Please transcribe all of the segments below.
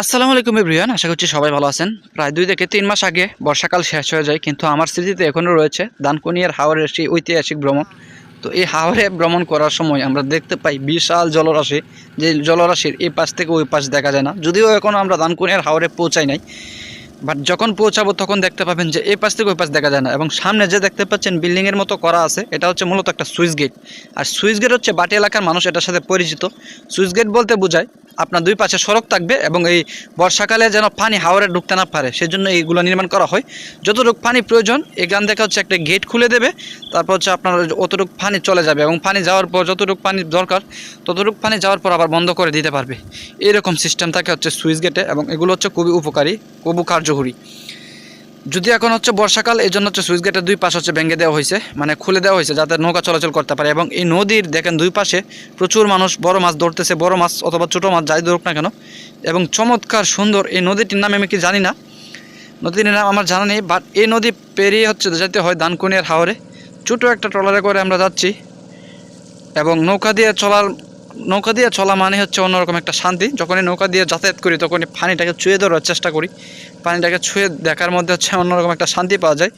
আসসালামু আলাইকুম এভরিওয়ান, আশা করছি সবাই ভালো আছেন। প্রায় দুই থেকে তিন মাস আগে বর্ষাকাল শেষ হয়ে যায়, কিন্তু আমার স্মৃতিতে এখনও রয়েছে দানকুনিয়ার হাওরের সেই ঐতিহাসিক ভ্রমণ। তো এই হাওরে ভ্রমণ করার সময় আমরা দেখতে পাই বিশাল জলরাশি, যে জলরাশির এই পাশ থেকে ওই পাশ দেখা যায় না। যদিও এখনও আমরা দানকুনিয়ার হাওরে পৌঁছাই নাই বাট যখন পৌঁছাবো তখন দেখতে পাবেন যে এই পাশ থেকে ওই পাশ দেখা যায় না। এবং সামনে যে দেখতে পাচ্ছেন বিল্ডিংয়ের মতো করা আছে, এটা হচ্ছে মূলত একটা সুইচ গেট। আর সুইচ গেট হচ্ছে বাটি এলাকার মানুষ এটার সাথে পরিচিত। সুইচ গেট বলতে বোঝায় আপনার দুই পাশে সড়ক থাকবে এবং এই বর্ষাকালে যেন পানি হাওড়ে ঢুকতে না পারে, সেজন্য এইগুলো নির্মাণ করা হয়। যতটুকু পানি প্রয়োজন এখান থেকে হচ্ছে একটা গেট খুলে দেবে, তারপর হচ্ছে আপনার অতটুকু পানি চলে যাবে এবং পানি যাওয়ার পর যতটুকু পানি দরকার, ততটুকু পানি যাওয়ার পর আবার বন্ধ করে দিতে পারবে। এরকম সিস্টেম থাকে হচ্ছে সুইচ গেটে এবং এগুলো হচ্ছে খুবই উপকারী, খুবই কার্যকরী। যদি এখন হচ্ছে বর্ষাকাল এই জন্য হচ্ছে সুইচ গেটের দুই পাশ হচ্ছে ভেঙে দেওয়া হয়েছে মানে খুলে দেওয়া হয়েছে যাতে নৌকা চলাচল করতে পারে এবং এই নদীর দেখেন দুই পাশে প্রচুর মানুষ, বড় মাছ ধরতেছে, বড় মাছ অথবা ছোটো মাছ যাই ধরুক না কেন, এবং চমৎকার সুন্দর এই নদীটির নাম আমি কি জানি না, নদীর নাম আমার জানা নেই বাট এই নদী পেরিয়ে হচ্ছে যেতে হয় দানকুনিয়ার হাওরে। ছোটো একটা ট্রলারে করে আমরা যাচ্ছি, এবং নৌকা দিয়ে চলার নৌকা দিয়ে চলা মানে হচ্ছে অন্যরকম একটা শান্তি। যখনই নৌকা দিয়ে যাতায়াত করি, তখনই পানিটাকে ছুঁয়ে ধরার চেষ্টা করি। পানিটাকে ছুঁয়ে দেখার মধ্যে হচ্ছে অন্যরকম একটা শান্তি পাওয়া যায়।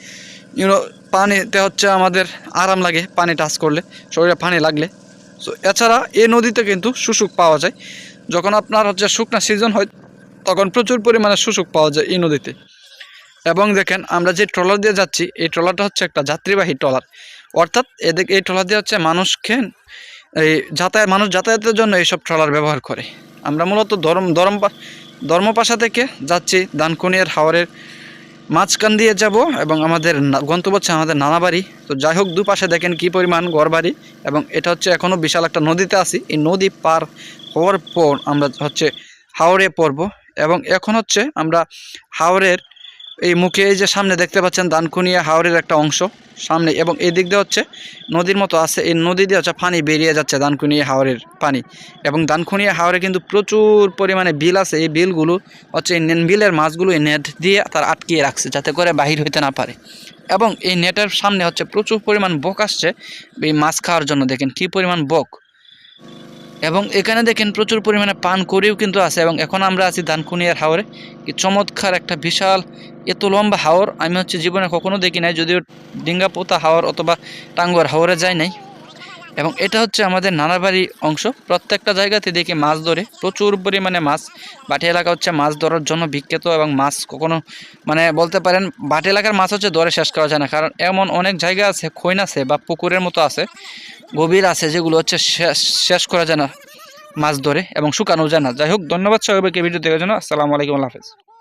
ইউনো পানিতে হচ্ছে আমাদের আরাম লাগে, পানি টাচ করলে, শরীরে পানি লাগলে। সো এছাড়া এই নদীতে কিন্তু শুশুক পাওয়া যায়। যখন আপনার হচ্ছে শুকনা সিজন হয়, তখন প্রচুর পরিমাণে শুশুক পাওয়া যায় এই নদীতে। এবং দেখেন, আমরা যে ট্রলার দিয়ে যাচ্ছি, এই ট্রলারটা হচ্ছে একটা যাত্রীবাহী ট্রলার। অর্থাৎ এদিকে এই ট্রলার দিয়ে হচ্ছে মানুষকে এই যাতায়াত, মানুষ যাতায়াতের জন্য এইসব ট্রলার ব্যবহার করে। আমরা মূলত ধর্ম ধর্ম ধর্মপাশা থেকে যাচ্ছি, দানকুনিয়ার হাওরের মাঝখান দিয়ে যাব এবং আমাদের গন্তব্য হচ্ছে আমাদের নানা বাড়ি তো যাই হোক, দুপাশে দেখেন কি পরিমাণ ঘরবাড়ি এবং এটা হচ্ছে এখনও বিশাল একটা নদীতে আছি। এই নদী পার হওয়ার পর আমরা হচ্ছে হাওড়ে পড়ব এবং এখন হচ্ছে আমরা হাওরের এই মুখে এই যে সামনে দেখতে পাচ্ছেন দানকুনিয়া হাওরের একটা অংশ সামনে, এবং এই দিক দিয়ে হচ্ছে নদীর মতো আছে, এই নদী দিয়ে হচ্ছে পানি বেরিয়ে যাচ্ছে দানকুনিয়া হাওরের পানি। এবং দানকুনিয়া হাওরে কিন্তু প্রচুর পরিমাণে বিল আছে, এই বিলগুলো হচ্ছে এই বিলের মাছগুলো এই নেট দিয়ে তার আটকিয়ে রাখছে যাতে করে বাহির হইতে না পারে। এবং এই নেটের সামনে হচ্ছে প্রচুর পরিমাণ বক আসছে, এই মাছ খাওয়ার জন্য। দেখেন কি পরিমাণ বক। এবং এখানে দেখেন প্রচুর পরিমাণে পান করেও কিন্তু আছে এবং এখন আমরা আছি দানকুনিয়ার হাওরে। কি চমৎকার একটা বিশাল, এত লম্বা হাওর। আমি হচ্ছে জীবনে কখনো দেখি নাই, যদিও ডিঙ্গাপোতা হাওর অথবা টাঙ্গুয়ার হাওরে যায় নাই। এবং এটা হচ্ছে আমাদের নানাবাড়ি অংশ। প্রত্যেকটা জায়গাতে দেখি মাছ ধরে। প্রচুর পরিমাণে মাছ। বাটি এলাকা হচ্ছে মাছ ধরার জন্য বিখ্যাত এবং মাছ কখনো মানে বলতে পারেন, বাটি এলাকার মাছ হচ্ছে ধরে শেষ করা যায় না। কারণ এমন অনেক জায়গা আছে, খৈন আছে বা পুকুরের মতো আছে, গভীর আছে, যেগুলো হচ্ছে শেষ শেষ করা যায় না মাছ ধরে এবং শুকানো যায় না। যাই হোক, ধন্যবাদ সবাইকে ভিডিও দেখার জন্য। আসসালামু আলাইকুম, আল্লাহ হাফেজ।